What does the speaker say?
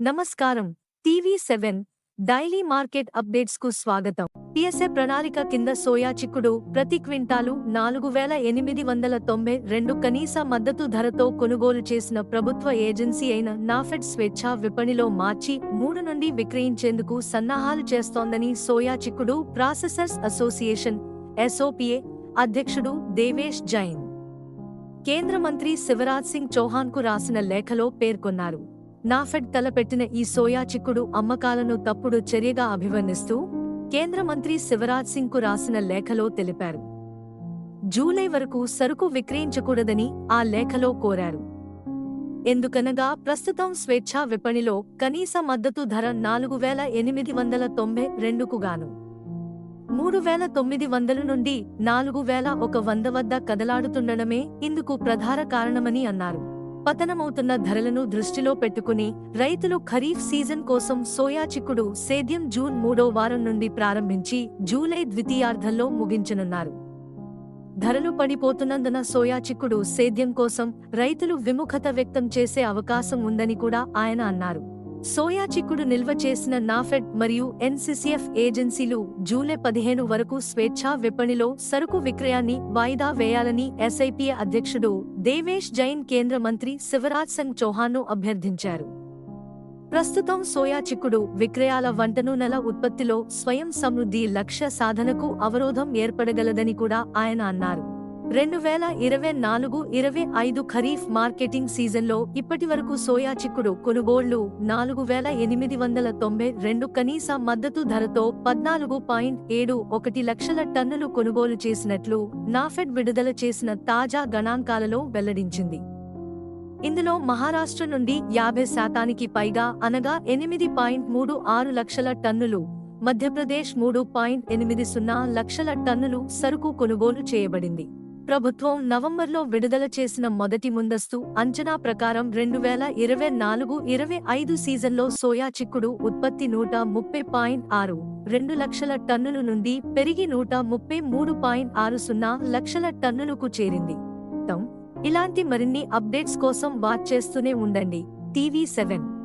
నమస్కారం. TV seven daily market అప్డేట్స్కు స్వాగతం. పిఎస్ఏ ప్రణాళిక కింద సోయా చిక్కుడు ప్రతి క్వింటాలు నాలుగు వేల ఎనిమిది వందల తొంభై రెండు కనీస మద్దతు ధరతో కొనుగోలు చేసిన ప్రభుత్వ ఏజెన్సీ అయిన నాఫెడ్ స్వేచ్ఛా విపణిలో మార్చి మూడు నుండి విక్రయించేందుకు సన్నాహాలు చేస్తోందని సోయా చిక్కుడు ప్రాసెసర్స్ అసోసియేషన్ ఎస్ఓపిఏ అధ్యక్షుడు దేవేష్ జైన్. కేంద్ర మంత్రి శివరాజ్ సింగ్ చౌహాన్కు రాసిన లేఖలో పేర్కొన్నారు. నాఫెడ్ తలపెట్టిన ఈ సోయా చిక్కుడు అమ్మకాలను తప్పుడు చర్యగా అభివర్ణిస్తూ కేంద్ర మంత్రి శివరాజ్ సింగ్కు రాసిన లేఖలో తెలిపారు. జూలై వరకు సరుకు విక్రయించకూడదని ఆ లేఖలో కోరారు. ఎందుకనగా ప్రస్తుతం స్వేచ్ఛా విపణిలో కనీస మద్దతు ధర నాలుగు వేల ఎనిమిది వందల తొంభై రెండుకు గాను. మూడు వేల తొమ్మిది వందల నుండి నాలుగు వేల ఒక వంద వద్ద కదలాడుతుండడమే ఇందుకు ప్రధాన కారణమని అన్నారు. పతనమవుతున్న ధరలను దృష్టిలో పెట్టుకుని రైతులు ఖరీఫ్ సీజన్ కోసం సోయా చిక్కుడు సేద్యం జూన్ మూడో వారం నుండి ప్రారంభించి జూలై ద్వితీయార్ధంలో ముగించనున్నారు. ధరలు పడిపోతున్నందున సోయా చిక్కుడు సేద్యం కోసం రైతులు విముఖత వ్యక్తం చేసే అవకాశం ఉందని కూడా ఆయన అన్నారు. సోయా చిక్కుడు నిల్వ చేసిన నాఫెడ్ మరియు ఎన్సిసిఎఫ్ ఏజెన్సీలు జూలై పదిహేను వరకు స్వేచ్ఛా విపణిలో సరుకు విక్రయాన్ని వాయిదా వేయాలని ఎస్ఐపి అధ్యక్షుడు దేవేష్ జైన్ కేంద్ర మంత్రి శివరాజ్ సింగ్ చౌహాన్ను అభ్యర్థించారు. ప్రస్తుతం సోయా చిక్కుడు విక్రయాల వంటను నెల ఉత్పత్తిలో స్వయం సమృద్ధి లక్ష్య సాధనకు అవరోధం ఏర్పడగలదని కూడా ఆయన అన్నారు. రెండు వేల ఇరవై నాలుగు ఇరవై ఐదు ఖరీఫ్ మార్కెటింగ్ సీజన్లో ఇప్పటివరకు సోయా చిక్కుడు కొనుగోళ్ళు నాలుగు వేల ఎనిమిది వందల తొంభై రెండు కనీస మద్దతు ధరతో పద్నాలుగు పాయింట్ ఏడు ఒకటి లక్షల టన్నులు కొనుగోలు చేసినట్లు నాఫెడ్ విడుదల చేసిన తాజా గణాంకాలలో వెల్లడించింది. ఇందులో మహారాష్ట్ర నుండి యాభై శాతానికి పైగా అనగా ఎనిమిది పాయింట్ మూడు ఆరు లక్షల టన్నులు మధ్యప్రదేశ్ మూడు పాయింట్ ఎనిమిది సున్నా లక్షల టన్నులు సరుకు కొనుగోలు చేయబడింది. ప్రభుత్వం నవంబర్లో విడుదల చేసిన మొదటి ముందస్తు అంచనా ప్రకారం రెండు వేల ఇరవై నాలుగు ఇరవై ఐదు సీజన్లో సోయా చిక్కుడు ఉత్పత్తి నూట ముప్పై పాయింట్ ఆరు రెండు లక్షల టన్నుల నుండి పెరిగి నూట ముప్పై మూడు పాయింట్ ఆరు సున్నా లక్షల టన్నులకు చేరింది. ఇలాంటి మరిన్ని అప్డేట్స్ కోసం వాచ్ చేస్తూనే ఉండండి. TV seven.